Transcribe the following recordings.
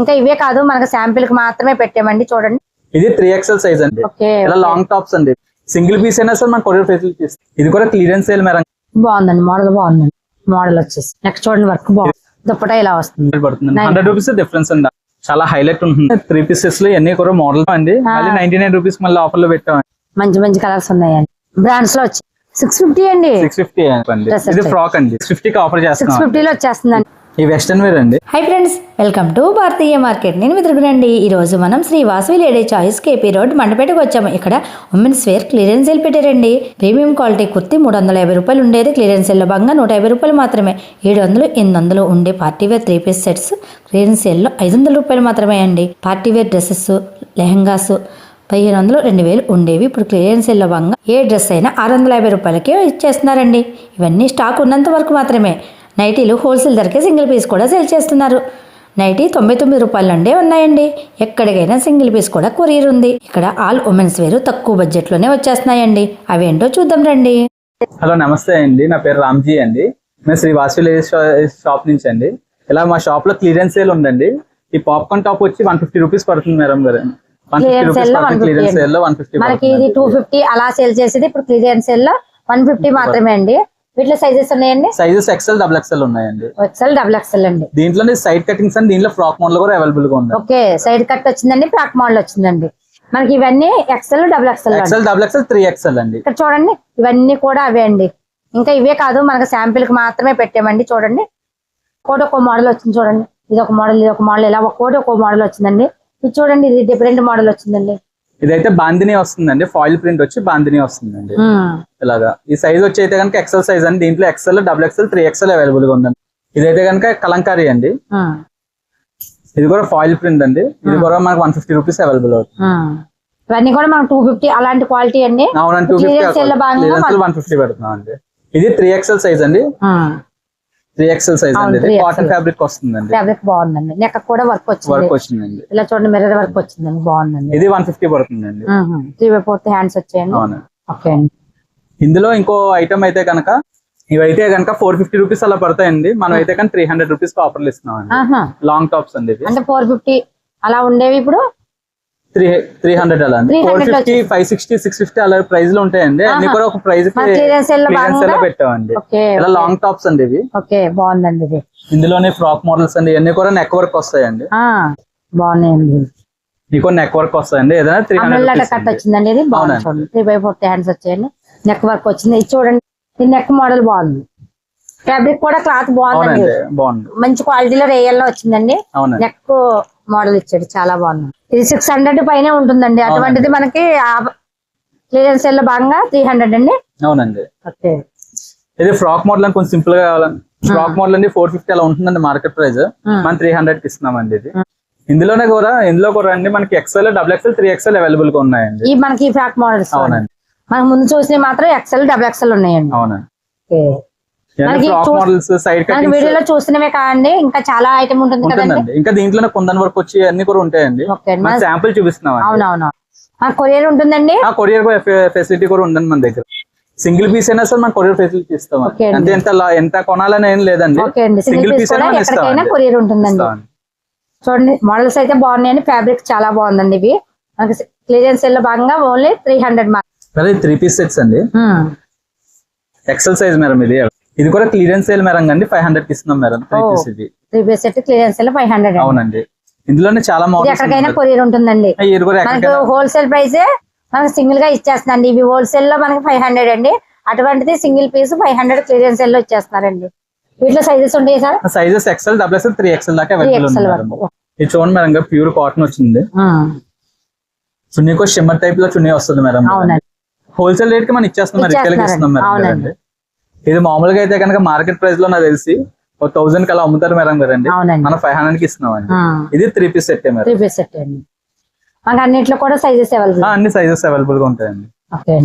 ఇంకా ఇవే కాదు మనకు శాంపిల్కి మాత్రమే పెట్టామండి చూడండి. ఇది త్రీ ఎక్స్ఎల్ సైజ్ అండి. ఇలా లాంగ్ టాప్స్ అండి. సింగిల్ పీస్ అయినా సార్ మన కొరియర్ ఫెసిలిటీ ఇది కూడా క్లియరెన్స్ సేల్ మేడం. బాగుందండి మోడల్ బాగుందండి. మోడల్ వచ్చేసి. నెక్స్ట్ చూడండి వర్క్ బాగుంది. దుప్పటా ఇలా వస్తుంది. పడుతుంది. హండ్రెడ్ రూపీస్ డిఫరెన్స్ అండి. చాలా హైలైట్ ఉంటుంది. త్రీ పీసెస్లో ఎన్ని కూడా మోడల్ అండి. నైన్టీ నైన్ రూపీస్ మళ్ళీ ఆఫర్లో పెట్టామండి. మంచి మంచి కలర్స్ ఉన్నాయండి. బ్రాండ్స్లో వచ్చి. సిక్స్ ఫిఫ్టీ అండి. సిక్స్ ఫిఫ్టీ ఇది. ఫ్రాక్ అండి. సిక్స్ ఫిఫ్టీ కి ఆఫర్ సిక్స్ చేస్తున్నాం ఫిఫ్టీలో వచ్చేస్తుందండి. ఈ వెస్టర్న్ వేర్ అండి. Hi friends welcome to Bharatiya market నేను మిత్రుకునండి ఈరోజు మనం Shri Vasavi lady choice KP road మండపేటకు వచ్చాము. ఇక్కడ ఉమెన్స్ వేర్ క్లియరెన్స్ సెల్ పెట్టారండి. ప్రీమియం క్వాలిటీ కుర్తి మూడు వందల యాభై రూపాయలు ఉండేది. క్లియరెన్స్ సెల్లో భాగంగా నూట యాభై రూపాయలు మాత్రమే. ఏడు వందలు ఎనిమిది వందలు ఉండే party wear three piece sets clearance సెల్లో ఐదు వందల రూపాయలు మాత్రమే అండి. పార్టీ వేర్ డ్రెస్సెస్ లెహంగాస్ పదిహేను వందలు రెండు వేలు ఉండేవి. ఇప్పుడు క్లియరెన్స్ సెల్లో భాగంగా ఏ డ్రెస్ అయినా ఆరు వందల యాభై రూపాయలకే ఇచ్చేస్తున్నారండి. ఇవన్నీ స్టాక్ ఉన్నంత వరకు మాత్రమే. నైటీలు హోల్సేల్ ధరకే సింగిల్ పీస్ కూడా సేల్ చేస్తున్నారు. నైటీ తొంభై తొమ్మిది రూపాయల నుండే ఉన్నాయండి. ఎక్కడికైనా సింగిల్ పీస్ కూడా కొరియర్ ఉంది. ఇక్కడ ఆల్ ఉమెన్స్ వేరు తక్కువ బడ్జెట్లోనే వచ్చేస్తున్నాయండి. అవేంటో చూద్దాం రండి. హలో నమస్తే అండి. నా పేరు రామ్జీ అండి. మేము శ్రీ లేడీస్ షాప్ నుంచి అండి. ఇలా మా షాప్లో క్లియరెన్స్ సేల్ ఉందండి. ఈ పాప్కార్న్ టాప్ వచ్చి వన్ ఫిఫ్టీ రూపీస్ పడుతుంది మేడం గారు. One fifty Clearance rupees sale లో పడుతుంది 150 క్లియరెన్స్ సేల్లో వన్ ఫిఫ్టీ మనకి ఇది టూ ఫిఫ్టీ అలా సేల్ చేసేది. ఇప్పుడు క్లియరెన్స్ సేల్లో వన్ ఫిఫ్టీ మాత్రమే అండి. వీటిలో సైజెస్ ఉన్నాయండి? సైజెస్ ఎక్సెల్ డబుల్ ఎక్సెల్ ఉన్నాయండి. ఎక్సెల్ డబుల్ ఎక్సెల్ అండి. దీంట్లోనే సైడ్ కటింగ్స్ అండ్ దీంట్లో ఫ్రాక్ మోడల్ కూడా అవైలబుల్గా ఉంది ఓకే సైడ్ కట్ వచ్చిందండి ఫ్రాక్ మోడల్ వచ్చిందండి. మనకి ఇవన్నీ XL double XL XL double XL three XL అండి. ఇక్కడ చూడండి ఇవన్నీ కూడా అవే అండి. ఇంకా ఇవే కాదు మనకు శాంపిల్కి మాత్రమే పెట్టామండి చూడండి. ఒకటి ఒక మోడల్ వచ్చింది చూడండి. ఇది ఒక మోడల్ ఇది ఒక మోడల్ ఇలా ఒక్కోటి ఒక మోడల్ వచ్చిందండి. ఇది చూడండి ఇది డిఫరెంట్ మోడల్ వచ్చిందండి. ఇదైతే బాందిని వస్తుందండి. ఫాయిల్ ప్రింట్ వచ్చి బాందిని వస్తుందండి. ఇలాగా. ఈ సైజ్ వచ్చి అయితే కనుక ఎక్సెల్ సైజ్ అండి. దీంట్లో XL double XL three XL అవైలబుల్గా ఉందండి. ఇదైతే కనుక కలంకారీ అండి. ఇది కూడా ఫాయిల్ ప్రింట్ అండి. ఇది కూడా మనకు వన్ ఫిఫ్టీ రూపీస్ అవైలబుల్ అవుతుంది. ఇవన్నీ కూడా మనకు టూ ఫిఫ్టీ అలాంటి క్వాలిటీ అండి. అవునండి టూ ఫిఫ్టీ వన్ ఫిఫ్టీ పెడుతున్నాం అండి ఇది త్రీ ఎక్సెల్ సైజ్ అండి. త్రీ ఎక్సెల్ సైజ్ అవును, అండి ఇది. 3XL. కాటన్ ఫ్యాబ్రిక్ వస్తుందండి. ఫ్యాబ్రిక్ బాగుందండి. నెక్ కూడా వర్క్ వచ్చింది. వర్క్ వచ్చిందండి. ఇలా చూడండి మిర్రర్ వర్క్ వచ్చిందండి బాగుందండి. ఇది వన్ ఫిఫ్టీ పడుతుందండి. త్రీ బై ఫోర్త్ హ్యాండ్స్ వచ్చాయండి. అవును. ఓకే అండి ఇందులో ఇంకో ఐటమ్ అయితే కనుక ఇవైతే కనుక ఫోర్ ఫిఫ్టీ రూపీస్ అలా పడతాయండి. మనం అయితే కనుక త్రీ హండ్రెడ్ రూపీస్ ఆఫర్లు ఇస్తున్నాం. లాంగ్ టాప్స్ అండి అంటే ఫోర్ ఫిఫ్టీ అలా ఉండేవి ఇప్పుడు? త్రీ త్రీ హండ్రెడ్ అలా అండి. 300 ఫోర్ ఫిఫ్టీ వచ్చేసి. ఫైవ్ సిక్స్టీ సిక్స్ ఫిఫ్టీ అలా ప్రైస్లో ఉంటాయండి అన్ని. కూడా ఒక ప్రైస్లో భాగంగా? పెట్టామండి. ఇలా లాంగ్ టాప్స్ అండి ఇవి. ఓకే బాగుందండి ఇది. ఇందులోనే ఫ్రాక్ మోడల్స్ అండి ఇవన్నీ కూడా నెక్ వర్క్ వస్తాయండి. బాగున్నాయండి. మీకు నెక్ వర్క్ వస్తాయండి. ఏదైనా త్రీ అమల్ కట్ హండ్రెడ్ వచ్చిందండి ఇది. బాగుంది త్రీ బై ఫోర్త్ హ్యాండ్స్ వచ్చాయండి. నెక్ వర్క్ వచ్చింది. ఇది చూడండి. నెక్ మోడల్ బాగుంది. ఫ్యాబ్రిక్ కూడా క్లాత్ బాగుందండి. బాగుంది. మంచి క్వాలిటీలో రేయల్లో వచ్చిందండి. అవునండి. నెక్ మోడల్ ఇచ్చాడు చాలా బాగుంది. ఇది సిక్స్ హండ్రెడ్ పైనే ఉంటుందండి. అటువంటిది మనకి క్లియరెన్స్లో భాగంగా త్రీ హండ్రెడ్ అండి. అవునండి. ఓకే. ఇది ఫ్రాక్ మోడల్ అని కొంచెం సింపుల్గా కావాలండి ఫ్రాక్ మోడల్ అండి ఫోర్ ఫిఫ్టీ అలా ఉంటుందండి మార్కెట్ ప్రైస్. మనం త్రీ హండ్రెడ్కి ఇస్తున్నామండి ఇది. ఇందులోనే కూడా ఇందులో కూడా అండి మనకి XL double XL three XL అవైలబుల్గా ఉన్నాయండి మనకి ఫ్రాక్ మోడల్స్. అవునండి. మనకు ముందు చూసినవి మాత్రం ఎక్సెల్ డబుల్ ఎక్సెల్ ఉన్నాయండి. అవునండి. వీడియోలో చూసినవే కాదండి. ఇంకా చాలా ఐటమ్ ఉంటుంది కదండి. ఇంకా దీంట్లోనే కుందన్ వర్క్ వచ్చి అన్ని కూడా ఉంటాయండి. శాంపుల్ చూపిస్తున్నాం అవునవును. కొరియర్ ఉంటుందండి? ఆ కొరియర్ ఫెసిలిటీ కూడా ఉందండి మన దగ్గర. సింగిల్ పీస్ అయినా సరే మనం కొరియర్ ఫెసిలిటీ ఇస్తాం. అంటే ఎంత ఎంత కొనాలని ఏం లేదండి. సింగిల్ పీస్ అయినా. కొరియర్ ఉంటుందండి. చూడండి మోడల్స్ అయితే బాగున్నాయండి. ఫ్యాబ్రిక్ చాలా బాగుందండి ఇవి. మనకి క్లియరెన్స్ సేల్లో భాగంగా ఓన్లీ త్రీ హండ్రెడ్ మరి త్రీ పీస్ సెట్స్ అండి. ఎక్సెల్ సైజ్ మేడం ఇది. ఇది కూడా క్లియరెన్స్ సేల్ మేడం అండి ఫైవ్ హండ్రెడ్కి ఇస్తున్నాం మేడం. త్రీ ఓ. పీస్ ఇది. Three piece set clearance sale five hundred అవునండి. ఇందులోనే చాలా మోడల్స్ ఎక్కడికైనా కొరియర్ ఉంటుందండి. కూడా మనకు హోల్సేల్ ప్రైస్ మనకి సింగిల్గా ఇచ్చేస్తుందండి ఇవి హోల్సేల్లో మనకి ఫైవ్ హండ్రెడ్ అండి. అటువంటిది single piece five hundred clearance సేల్లో ఇచ్చేస్తున్నారండి. వీటిలో సైజెస్ ఉంటాయి sir? Sizes XL double XL three XL దాకా ఇది చూడండి మేడం ప్యూర్ కాటన్ వచ్చింది. చున్నీకో షిమ్మర్ టైప్లో చున్నీ వస్తుంది మేడం. హోల్సేల్ రేట్కి మనం ఇచ్చేస్తున్నాం రిటైల్. ఇస్తున్నాం మేడం. ఇది మామూలుగా అయితే కనుక మార్కెట్ ప్రైస్లో నాకు తెలిసి ఒక థౌసండ్ అలా అమ్ముతారు మేడం కదండి. మనం ఫైవ్ హండ్రెడ్కి ఇస్తున్నాం అండి ఇది three piece set three piece set అండి. మనకి అన్నిట్లో కూడా సైజెస్ అవైలబుల్ అన్ని సైజెస్ అవైలబుల్గా ఉంటాయండి.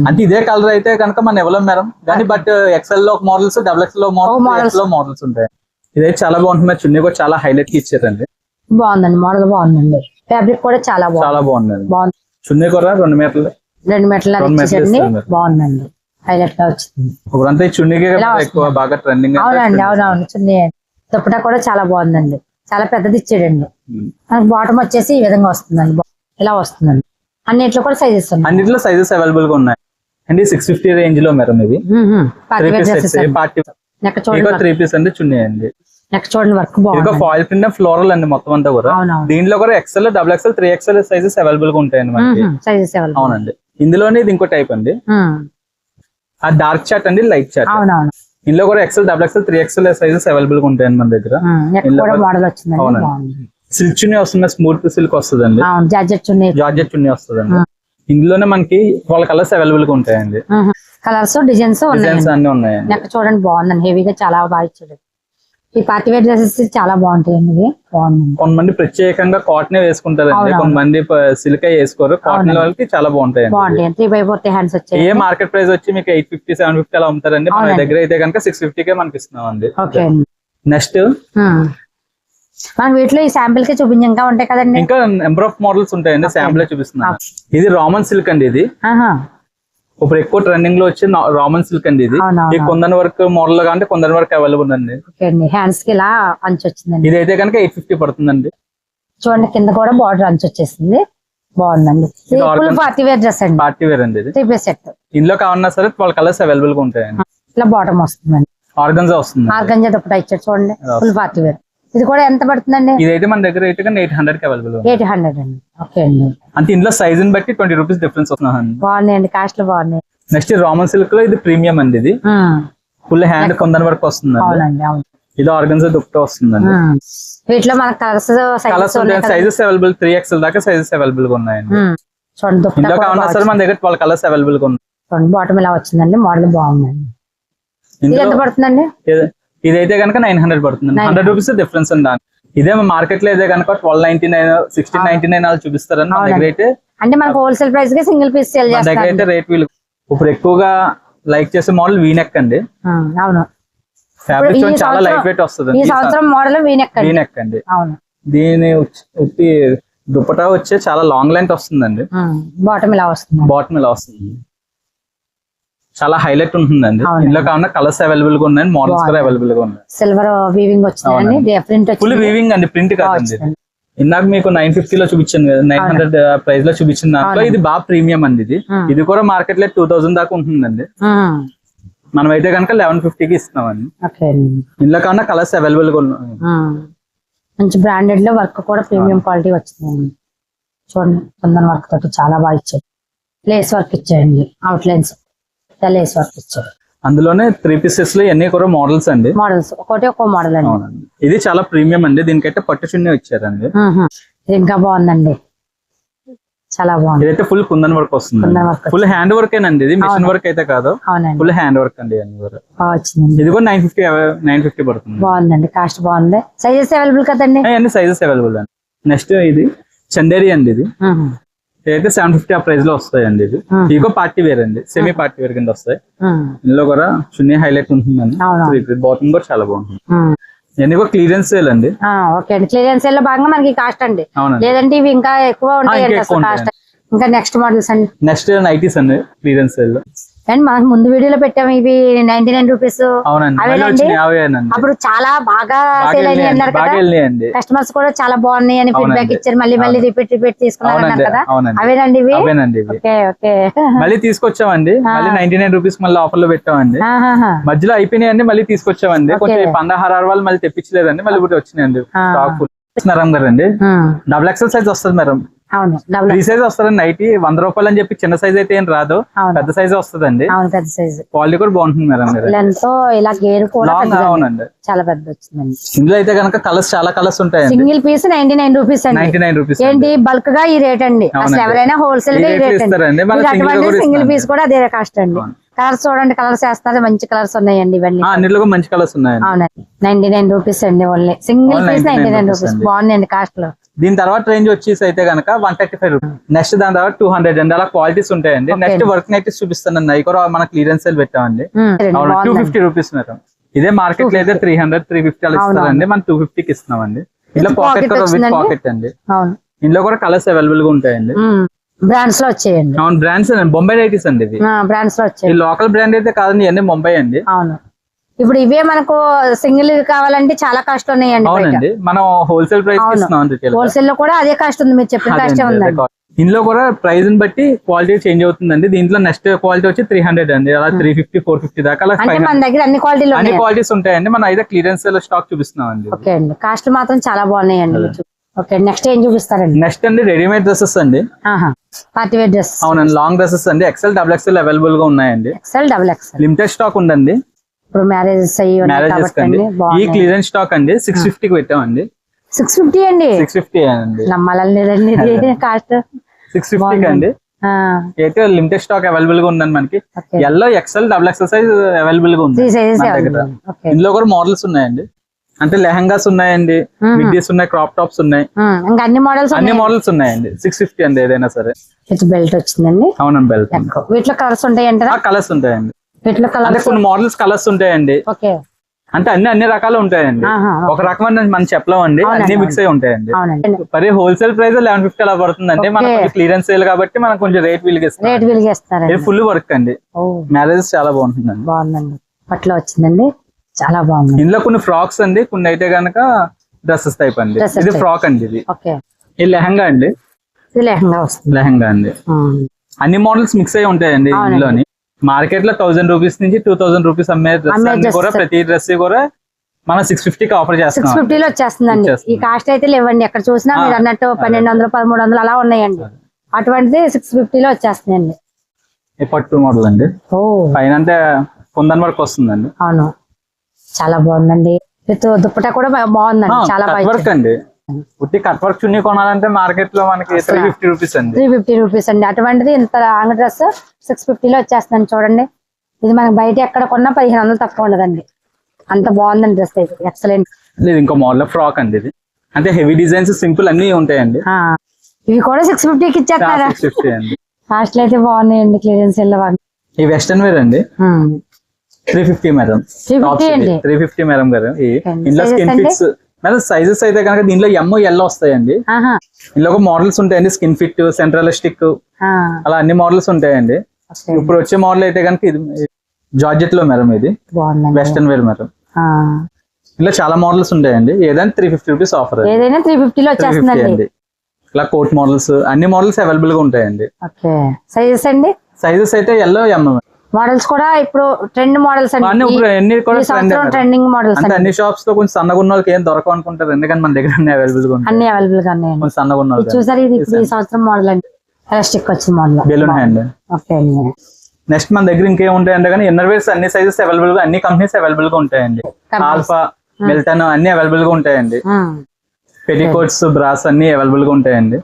అంటే ఇదే కలర్ అయితే కనుక మనం ఇవ్వలేం మేడం. కానీ బట్ ఎక్సెల్లో మోడల్స్ డబుల్ ఎక్స్లో. మోడల్స్లో మోడల్స్ ఉంటాయి ఇదైతే చాలా బాగుంటుంది మేడం. చున్నీ కూడా చాలా హైలైట్కి ఇచ్చారండి. బాగుందండి. మోడల్ బాగుందండి. ఫ్యాబ్రిక్ కూడా చాలా బాగుంది చాలా బాగుంది. బాగుంది. చున్నీ కూడా రెండు మీటర్లు రెండు మరి. బాగుందండి. హైలైట్గా వచ్చింది. ఇప్పుడంతా ఈ చున్నీకే ఇలా ఎక్కువ బాగా ట్రెండింగ్ అవునండి అవునవును చున్నీ. దుప్పటా కూడా చాలా బాగుందండి. చాలా పెద్దది ఇచ్చాడండి మనకి బాటమ్ వచ్చేసి ఈ విధంగా వస్తుందండి. ఇలా వస్తుందండి. అన్నిట్లో కూడా సైజెస్ ఉన్నాయి. అన్నిట్లో సైజెస్ అవైలబుల్గా ఉన్నాయి. అండి సిక్స్ ఫిఫ్టీ రేంజ్లో మేడం ఇది. పార్టీ త్రీ పీస్ అండి. చున్నీ అండి. చూడండి వర్క్ బాగుంది ఫాయిల్ ప్రింట్ ఫ్లోరల్ అండి మొత్తం అంతా కూడా. దీంట్లో కూడా XL double XL three XL sizes అవైలబుల్గా ఉంటాయండి మనకి. సైజెస్ ఇవ్వాలి అవునండి. ఇందులోనే ఇది ఇంకో టైప్ అండి. ఆ డార్క్ చాట్ అండి లైట్ చాట్ అవునవును. ఇందులో కూడా XL double XL three XL sizes అవైలబుల్గా ఉంటాయండి మన దగ్గర. మోడల్ అవునండి. సిల్క్ చున్నీ వస్తుంది? స్మూత్ సిల్క్ వస్తుందండి. జార్జెట్ చున్నీ. జార్జెట్ చున్నీ వస్తుందండి. ఇందులోనే మనకి వాళ్ళ కలర్స్ అవైలబుల్గా ఉంటాయండి. కలర్స్ డిజైన్స్ అన్ని ఉన్నాయండి. నెక్ చూడండి బాగుందండి. హెవీగా చాలా బాగా ఇచ్చాడు ఈ పార్టీ వేర్ డ్రెస్సెస్ చాలా బాగుంటాయండి ఇవి. బాగుందండి కొంతమంది ప్రత్యేకంగా కాటన్ వేసుకుంటారండి. అవునవును. కొంతమంది సిల్క్ వేసుకోరు. కాటన్ వాళ్ళకి చాలా బాగుంటాయండి బాగుంటాయి. త్రీ బై ఫోర్ హ్యాండ్స్ వచ్చాయి. ఏ మార్కెట్ ప్రైస్ వచ్చి మీకు ఎయిట్ ఫిఫ్టీ సెవెన్ ఫిఫ్టీ అలా అమ్ముతారండి. మన. దగ్గర అయితే కనుక సిక్స్ కే మనకి ఇస్తున్నాం అండి నెక్స్ట్. మనకి వీటిలో ఈ శాంపిల్కి చూపించి. ఇంకా ఉంటాయి కదండి. ఇంకా నెంబర్ ఆఫ్ మోడల్స్ ఉంటాయండి. శాంపుల్ చూపిస్తున్నాను. ఇది రామన్ సిల్క్ అండి ఇది. ఇప్పుడు ఎక్కువ ట్రెండింగ్లో వచ్చి రామన్ సిల్క్ అండి ఇది. కొందరి వర్క్ మోడల్గా అంటే కొందరి వరకు అవైలబుల్ అండి. హ్యాండ్స్కి ఇలా అంచు వచ్చిందండి ఇది అయితే కనుక ఎయిట్ ఫిఫ్టీ పడుతుందండి. చూడండి కింద కూడా బార్డర్ అంచు వచ్చేసింది బాగుందండి పార్టీ వేర్ డ్రెస్ అండి. పార్టీ వేర్ అండి ఇది. సెట్ ఇందులో సరే వాళ్ళ కలర్స్ అవైలబుల్గా ఉంటాయండి. ఇలా బాటమ్ వస్తుందండి. ఆర్గన్జా వస్తుంది ఆర్గంజా దుప్పటా చూడండి. ఫుల్ పార్టీ వేర్ ఇది కూడా ఎంత పడుతుందండి? ఇది అయితే మన దగ్గర అయితే ఎయిట్ హండ్రెడ్కి అవైలబుల్ ఎయిట్ హండ్రెడ్ అండి. ఓకే అండి. అంటే ఇందులో సైజ్ని బట్టి ట్వంటీ రూపీస్ డిఫరెన్స్ వస్తున్నాయండి బాగున్నాయండి కాస్ట్లు బాగున్నాయి. నెక్స్ట్ రామన్ సిల్క్లో ఇది ప్రీమియం అండి ఇది. ఫుల్ హ్యాండ్ కొందరి వరకు అవును. ఇది ఆర్గన్జా దుప్పట వస్తుందండి. వీటిలో మనకు colours colours sizes available three XL దాకా సైజెస్ అవైలబుల్గా ఉన్నాయండి. ఇందులో కావాలన్నా సరే మన దగ్గర కలర్స్ అవైలబుల్గా ఉన్నాయి. బాటమ్ ఇలా వచ్చిందండి మోడల్ బాగుందండి. ఎంత పడుతుందండి? ఇదైతే కనుక నైన్ హండ్రెడ్ పడుతుంది 900. హండ్రెడ్ రూపీస్ డిఫరెన్స్ ఉంది ఇదే మార్కెట్లో అయితే కనుక twelve ninety nine sixteen ninety nine అలా చూపిస్తారని మన దగ్గర అయితే అంటే మనకు హోల్సేల్ ప్రైస్కి సింగిల్ పీస్ సేల్ మన దగ్గర అయితే చేస్తారు రేట్ వీళ్ళు ఇప్పుడు ఎక్కువగా లైక్ చేసే మోడల్ వీనెక్ అండి. అవును. ఫ్యాబ్రిక్ చాలా లైట్ వెయిట్ వస్తుంది ఈ సంవత్సరం మోడల్ వీనెక్ అండి. వీనెక్ అండి. అవును. దీని ఉత్తి దుపటా వచ్చే చాలా లాంగ్ లెంత్ వస్తుందండి. బాటమ్ ఇలా వస్తుంది. బాటమ్ ఇలా వస్తుంది. చాలా హైలైట్ ఉంటుందండి. ఇందులో కావాలన్నా కలర్స్ అవైలబుల్గా ఉన్నాయి మోడల్స్ కూడా అవైలబుల్గా ఉన్నాయి. సిల్వర్ వీవింగ్ వచ్చిందండి ఫుల్ వీవింగ్ అండి ప్రింట్ కాదండి. ఇది. ఇందాక మీకు నైన్ ఫిఫ్టీ లో చూపించాను కదా నైన్ హండ్రెడ్ ప్రైస్లో చూపించిన దాంట్లో ఇది బాగా ప్రీమియం అండి ఇది. ఇది కూడా మార్కెట్లో టూ థౌసండ్ దాకా ఉంటుందండి. మనం అయితే కనుక లెవెన్ ఫిఫ్టీకి అండి. ఇందులో కన్నా కలర్స్ అవైలబుల్గా ఉన్నాయి. మంచి బ్రాండెడ్లో వర్క్ కూడా ప్రీమియం క్వాలిటీ వచ్చిందండి. చూడండి వర్క్ తోటి చాలా బాగా ఇచ్చాడు లేస్ వర్క్ ఇచ్చాడండి అవుట్ లైన్స్ వర్క్ అందులోనే త్రీ పీసెస్లో ఇవన్నీ కూడా మోడల్స్ అండి. మోడల్స్ ఒకటి ఒక్కో మోడల్ అండి. ఇది చాలా ప్రీమియం అండి. దీనికైతే పట్టు చున్నీ వచ్చారండి ఇంకా బాగుందండి. చాలా బాగుంది. ఇదైతే ఫుల్ కుందన్ వర్క్ వస్తుంది ఫుల్ హ్యాండ్ వర్క్ ఏనండి. ఇది మిషన్ వర్క్ అయితే కాదు. ఫుల్ హ్యాండ్ వర్క్ అండి ఇది కూడా నైన్ ఫిఫ్టీ నైన్ ఫిఫ్టీ పడుతుంది. బాగుందండి. కాస్ట్ బాగుంది. సైజెస్ అవైలబుల్ కదండి? అన్ని సైజెస్ అవైలబుల్ అండి. నెక్స్ట్ ఇది చందేరి అండి ఇది. ఇదైతే సెవెన్ ఫిఫ్టీ ఆ ప్రైస్లో వస్తాయండి ఇది. ఇగో పార్టీ వేర్ అండి. సెమీ పార్టీ వేర్ కింద వస్తాయి. ఇందులో కూడా చున్నీ హైలైట్ ఉంటుందండి. బాటమ్ కూడా చాలా బాగుంటుంది. ఇవన్నీ కూడా క్లియరెన్స్ సేల్ అండి. ఓకే అండి. క్లియరెన్స్లో భాగంగా మనకి కాస్ట్ అండి. లేదంటే ఇవి ఇంకా ఎక్కువ ఉంటాయండి ఇంకా కాస్ట్. నెక్స్ట్ మోడల్స్ అండి. నెక్స్ట్ నైటీస్ అండి. క్లియరెన్స్ సేల్ అండ్ మనకు ముందు వీడియోలో పెట్టాము ఇవి నైన్టీ నైన్ రూపీస్ అప్పుడు చాలా బాగా సేల్ అయినాయి అన్నారు కదా. కస్టమర్స్ కూడా చాలా బాగున్నాయి అని ఫీడ్బ్యాక్. ఇచ్చారు. మళ్ళీ మళ్ళీ రిపీట్ రిపీట్ తీసుకున్నారు అన్నారు కదా. అవునండి. ఇవి? Okay okay. మళ్ళీ తీసుకొచ్చామండి. మళ్ళీ నైన్టీ నైన్ రూపీస్ మళ్ళీ ఆఫర్లో పెట్టామండి. మధ్యలో అయిపోయినాయండి మళ్ళీ తీసుకొచ్చామండి. కొంచెం వాళ్ళు మళ్ళీ తెప్పించలేదండి మళ్ళీ ఇప్పుడు వచ్చినాయండి. స్టాక్ మేడం గారండి. ఉమ్. డబుల్ ఎక్సెల్ సైజ్ వస్తుంది మేడం. అవును డబుల్ త్రీ సైజ్ వస్తుందండి నైట్ వంద రూపాయలు అని చెప్పి చిన్న సైజ్ అయితే ఏం రాదు. పెద్ద సైజ్ వస్తుందండి. అవును పెద్ద సైజు క్వాలిటీ కూడా బాగుంటుంది మేడం గారు. లెంత్ ఇలా గేర్ కూడా. అవునండి. చాలా పెద్ద వచ్చిందండి. ఇందులో అయితే కనుక కలర్స్ చాలా కలర్స్ ఉంటాయండి. Single piece ninety nine rupees అండి. నైన్టీ నైన్ రూపీస్ ఏంటి బల్క్గా ఈ రేట్ అండి. అసలు. ఎవరైనా హోల్సేల్గా ఈ ఈ రేట్ అండి. సింగిల్. పీస్ కూడా అదే కాస్ట్ అండి. కలర్స్ చూడండి కలర్స్ వేస్తారు మంచి కలర్స్ ఉన్నాయండి ఇవన్నీ. అన్నిట్లో మంచి కలర్స్ అవునండి. నైన్టీ నైన్ రూపీస్ అండి only. Single piece 99 ninety nine rupees అండి. బాగుందండి కాస్ట్లో దీని తర్వాత రేంజ్ వచ్చేసి అయితే కనుక one thirty five rupees. Next దాని తర్వాత టూ హండ్రెడ్ అండి. అలా క్వాలిటీస్ ఉంటాయండి. నెక్స్ట్ వర్క్ నైటీస్ చూపిస్తానండి అవి కూడా మన క్లియరెన్స్ సేల్ పెట్టామండి. Two fifty rupees madam. ఇదే మార్కెట్లో అయితే త్రీ హండ్రెడ్ త్రీ ఫిఫ్టీ అలా ఇస్తారండి. మనం టూ ఫిఫ్టీకి ఇస్తున్నామండి. ఇందులో With పాకెట్ విత్? పాకెట్ అండి ఇందులో కూడా కలర్స్ అవైలబుల్గా ఉంటాయండి. బ్రాండ్స్లో వచ్చేయండి. అవును బ్రాండ్స్ అండి. బొంబాయి నైటీస్ అండి ఇవి. బ్రాండ్స్లో వచ్చాయి లోకల్ బ్రాండ్ అయితే కాదండి ఇవన్నీ ముంబై అండి. అవును. ఇప్పుడు iవే మనకు సింగిల్ కావాలంటే చాలా కాస్ట్ ఉన్నాయండి అవునండి. మనం హోల్సేల్ ప్రైస్ హోల్సేల్లో కూడా అదే కాస్ట్ ఉంది మీరు చెప్పిన కాస్టే ఉందండి. ఇందులో కూడా ప్రైస్ని బట్టి క్వాలిటీ చేంజ్ అవుతుందండి. దీంట్లో నెక్స్ట్ క్వాలిటీ వచ్చి త్రీ హండ్రెడ్ అండి. అలా త్రీ ఫిఫ్టీ ఫోర్ ఫిఫ్టీ దాకా అలా అంటే 500 మన దగ్గర అన్ని క్వాలిటీలు అన్ని క్వాలిటీస్ ఉంటాయండి. మనం అయితే క్లియరెన్స్ స్టాక్ చూపిస్తున్నాం అండి ఓకే అండి. కాస్ట్ మాత్రం చాలా బాగున్నాయండి ఓకే నెక్స్ట్ ఏం చూపిస్తారండి? నెక్స్ట్ అండి రెడీమేడ్ డ్రెస్సెస్ అండి. Party wear dress. అవునండి లాంగ్ డ్రెస్సెస్ అండి. ఎక్సెల్ డబుల్ ఎక్సెల్ అవైలబుల్గా ఉన్నాయండి. XL double XL limited stock ఉందండి. ఇప్పుడు మ్యారేజెస్ అయ్యి ఈ క్లియరెన్స్ స్టాక్ అండి సిక్స్ ఫిఫ్టీకి పెట్టామండి. సిక్స్ ఫిఫ్టీ అండి? సిక్స్ ఫిఫ్టీ అండి. ఇది. కాస్ట్ సిక్స్ ఫిఫ్టీకి అండి. అయితే లిమిటెడ్ స్టాక్ అవైలబుల్గా ఉందండి మనకి. Yellow XL double XL size అవైలబుల్గా ఉంది. ఇందులో కూడా మోడల్స్ ఉన్నాయండి. అంటే లెహంగాస్ ఉన్నాయండి మిడ్డీస్ ఉన్నాయి క్రాప్ టాప్స్ ఉన్నాయి. ఇంకా అన్ని మోడల్స్ అన్ని మోడల్స్ ఉన్నాయండి. సిక్స్ ఫిఫ్టీ అండి ఏదైనా సరే. బెల్ట్ వచ్చిందండి? అవునండి బెల్ట్ వీటిలో కలర్స్ ఉంటాయి అంటారా కలర్స్ ఉంటాయండి. వీటిలో అంటే కలర్స్ కొన్ని మోడల్స్ కలర్స్ ఉంటాయండి. ఓకే. అంటే అన్ని అన్ని రకాలు ఉంటాయండి. ఒక రకమైన మనం చెప్పలేమండి అన్ని మిక్స్ అయి ఉంటాయండి. మరి హోల్సేల్ ప్రైస్ లెవెన్ ఫిఫ్టీ అలా పడుతుందండి మనం Okay. కొంచెం క్లియరెన్స్ సేల్ కాబట్టి మనం కొంచెం రేట్ విలిగిస్తాం ఇది ఫుల్ వర్క్ అండి. మ్యారేజెస్ చాలా బాగుంటుందండి. బాగుందండి. పట్లో వచ్చిందండి. చాలా బాగుంది. ఇందులో కొన్ని ఫ్రాక్స్ అండి కొన్ని అయితే గనక డ్రెస్సెస్ టైప్ అండి. ఇది. ఫ్రాక్ అండి ఇది. ఓకే. ఇది లెహంగా అండి. ఇది లెహంగా వస్తుంది. లెహంగా అండి. అన్ని మోడల్స్ మిక్స్ అయి ఉంటాయండి. ఇందులోని. మార్కెట్లో థౌసండ్ రూపీస్ నుంచి టూ థౌసండ్ రూపీస్ అమ్మే డ్రెస్ కూడా. ప్రతి డ్రెస్ కూడా మనం సిక్స్ ఫిఫ్టీకి ఆఫర్ సిక్స్ చేస్తున్నాం. ఫిఫ్టీలో వచ్చేస్తుందండి. వచ్చేస్తుంది. ఈ కాస్ట్ అయితే లేవండి. ఎక్కడ చూసినా మీరు అన్నట్టు పన్నెండు వందలు పదమూడు వందలు అలా ఉన్నాయండి. అటువంటిది సిక్స్ ఫిఫ్టీలో వచ్చేస్తుందండి. పట్టు మోడల్ అండి. పైన అంటే కుందన్ వర్క్ వస్తుందండి. అవును. చాలా బాగుందండి. విత్ దుప్పట కూడా బాగుందండి. చాలా కట్ బాగా వర్క్ అండి. ఉట్టి కట్ వర్క్ చున్నీ కొనాలంటే మార్కెట్లో మనకి త్రీ ఫిఫ్టీ రూపీస్ అండి. త్రీ ఫిఫ్టీ రూపీస్ అండి. అటువంటిది ఇంత లాంగ్ డ్రెస్ సిక్స్ ఫిఫ్టీలో వచ్చేస్తుందండి చూడండి. ఇది మనకి బయట ఎక్కడ కొన్నా పదిహేను వందలు తక్కువ ఉండదండి. అంత బాగుందండి డ్రెస్ అయితే. ఎక్సలెంట్ ఇది ఇంకో మోడల్ ఫ్రాక్ అండి ఇది. అంటే హెవీ డిజైన్స్ సింపుల్ అన్ని ఉంటాయండి. ఇవి కూడా సిక్స్ ఫిఫ్టీకి ఫిఫ్టీ అండి. కాస్ట్లు అయితే బాగున్నాయండి క్లియరెన్స్ వెళ్ళవాలి ఈ వెస్టర్న్ వేర్ అండి. త్రీ ఫిఫ్టీ మేడం 350 అండి. త్రీ ఫిఫ్టీ మేడం గారు. Sizes skin? Fits madam sizes అయితే కనుక దీనిలో ఎమ్ ఎల్ వస్తాయండి. ఇందులో ఒక మోడల్స్ ఉంటాయండి. స్కిన్ ఫిట్ సెంట్రల్ స్టిక్ ఆ, అలా అన్ని మోడల్స్ ఉంటాయండి. ఇప్పుడు వచ్చే మోడల్ అయితే కనుక ఇది జార్జెట్లో మేడం ఇది వెస్టర్న్ వేర్ మేడం ఇలా చాలా మోడల్స్ ఉంటాయండి. ఏదైనా త్రీ ఫిఫ్టీ రూపీస్ ఆఫర్ ఏదైనా త్రీ ఫిఫ్టీలో వచ్చేస్తుందండి. అండి. ఇలా కోట్ మోడల్స్ అన్ని మోడల్స్ అవైలబుల్గా ఉంటాయండి. సైజెస్ అండి? సైజెస్ అయితే ఎల్లో ఎమ్ మోడల్స్ కూడా ఇప్పుడు ట్రెండ్ మోడల్స్ ట్రెండింగ్ మోడల్స్ అన్ని షాప్స్లో కొంచెం సన్నగా ఉన్న వాళ్ళకి ఏం దొరకవు అనుకుంటారు. ఎందుకంటే మన దగ్గర అన్ని అవైలబుల్గా అన్ని అవైలబుల్గా ఉన్నాయండి. కొంచెం సన్నగా ఉన్న చూసారు ఇది ఈ సంవత్సరం మోడల్ అండి. ఎలాస్టిక్ వచ్చిన మోడల్ బెలూన్ హ్యాండ్ ఓకే అండి. నెక్స్ట్ మన దగ్గర ఇంకేం ఉంటాయంటే కానీ ఇన్నర్ వేర్స్ అన్ని సైజెస్ అవైలబుల్గా అన్ని కంపెనీస్ అవైలబుల్గా ఉంటాయండి. ఆల్ఫా మిల్టన్ అన్ని అవైలబుల్గా ఉంటాయండి. పెటికోట్స్ బ్రాస్ అన్ని అవైలబుల్గా ఉంటాయండి.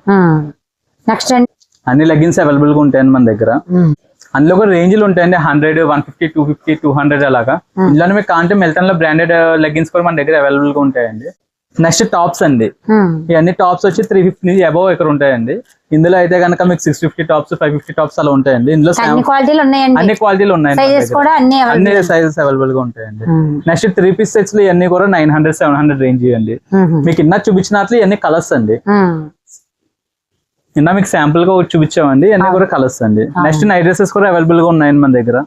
నెక్స్ట్ అండి. అన్ని లెగ్గిన్స్ అవైలబుల్గా ఉంటాయండి మన దగ్గర. అందులో కూడా రేంజ్లు ఉంటాయండి. Hundred one fifty two fifty two hundred అలాగా. ఇందులో మీకు కాంటే మిల్టన్లో బ్రాండెడ్ లెగ్గిన్స్ కూడా మన దగ్గర అవైలబుల్గా ఉంటాయండి. నెక్స్ట్ టాప్స్ అండి. ఉమ్, ఇవన్నీ టాప్స్ వచ్చి త్రీ ఫిఫ్టీ నుంచి అబౌవ్ ఇక్కడ ఉంటాయండి. ఇందులో అయితే కనుక మీకు six fifty tops five fifty tops అలా ఉంటాయండి. ఇందులో అన్ని క్వాలిటీలు ఉన్నాయండి. అన్ని సైజెస్ అవైలబుల్గా ఉంటాయండి. నెక్స్ట్ త్రీ పీస్ సెట్స్లో ఇవన్నీ కూడా nine hundred seven hundred range అండి ఉమ్, మీకు ఇన్న చూపించినట్లు ఇవన్నీ కలర్స్ అండి. నిన్న మీకు శాంపుల్గా చూపించామండి. ఇవన్నీ కూడా కలర్స్ అండి. నెక్స్ట్ నైట్ డ్రెస్సెస్ కూడా అవైలబుల్గా ఉన్నాయండి మన దగ్గర.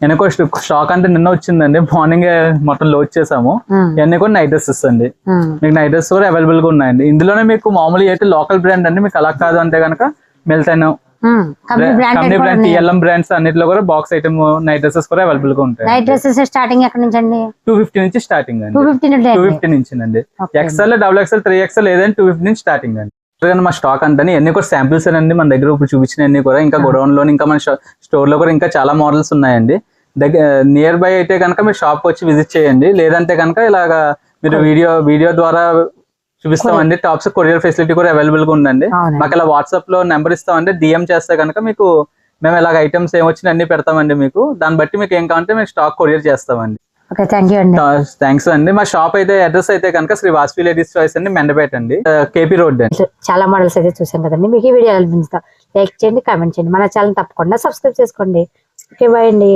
వెనక స్టాక్ అంటే నిన్న వచ్చిందండి. మార్నింగ్ మొత్తం లోడ్ చేసాము. ఇవన్నీ కూడా నైట్ డ్రెస్సెస్ అండి. మీకు నైట్ డ్రెస్ కూడా అవైలబుల్గా ఉన్నాయండి. ఇందులోనే మీకు మామూలు అయితే లోకల్ బ్రాండ్ అండి మీకు అలా కాదు అంటే కనుక Milton. Company brand TLM brands అన్నిట్లో కూడా బాక్స్ ఐటమ్ నైట్ డ్రెస్సెస్ కూడా అవైలబుల్గా ఉంటాయి నైట్ డ్రెస్సెస్ స్టార్టింగ్ ఎక్కడ నుంచి అండి? టూ ఫిఫ్టీ నుంచి స్టార్టింగ్ అండి. టూ ఫిఫ్టీ నుంచి అండి. XL double XL three XL ఏదైనా టూ ఫిఫ్టీ నుంచి స్టార్టింగ్ అండి. ఎందుకంటే మా స్టాక్ అంతా ఎన్ని కూడా శాంపిల్స్ అండి మన దగ్గర ఇప్పుడు చూపించిన అన్ని కూడా. ఇంకా గోడౌన్లో ఇంకా మన స్టోర్లో కూడా ఇంకా చాలా మోడల్స్ ఉన్నాయండి. దగ్గర నియర్ బై అయితే కనుక మీరు షాప్ వచ్చి విజిట్ చేయండి. లేదంటే కనుక ఇలాగా మీరు వీడియో వీడియో ద్వారా చూపిస్తామండి. టాప్స్ కొరియర్ ఫెసిలిటీ కూడా అవైలబుల్గా ఉందండి. మాకు ఇలా వాట్సాప్లో నెంబర్ ఇస్తామంటే డిఎం చేస్తే కనుక మీకు మేము ఇలాగ ఐటమ్స్ ఏమొచ్చినా అన్ని పెడతామండి మీకు. దాన్ని బట్టి మీకు ఏం కావాలంటే మేము స్టాక్ కొరియర్ చేస్తామండి. ఓకే థ్యాంక్ యూ అండి. థ్యాంక్స్ అండి. మా షాప్ అయితే అడ్రస్ అయితే కనుక శ్రీ వాస్వి లేడీస్ చాయిస్ అండి మెండపేట అండి. కేపీ రోడ్ అండి. చాలా మోడల్స్ అయితే చూసాం కదండి. మీకు ఈ వీడియో అనిపించుతా లైక్ చేయండి కామెంట్ చేయండి. మన ఛానల్ తప్పకుండా సబ్స్క్రైబ్ చేసుకోండి. ఓకే బాయ్ అండి.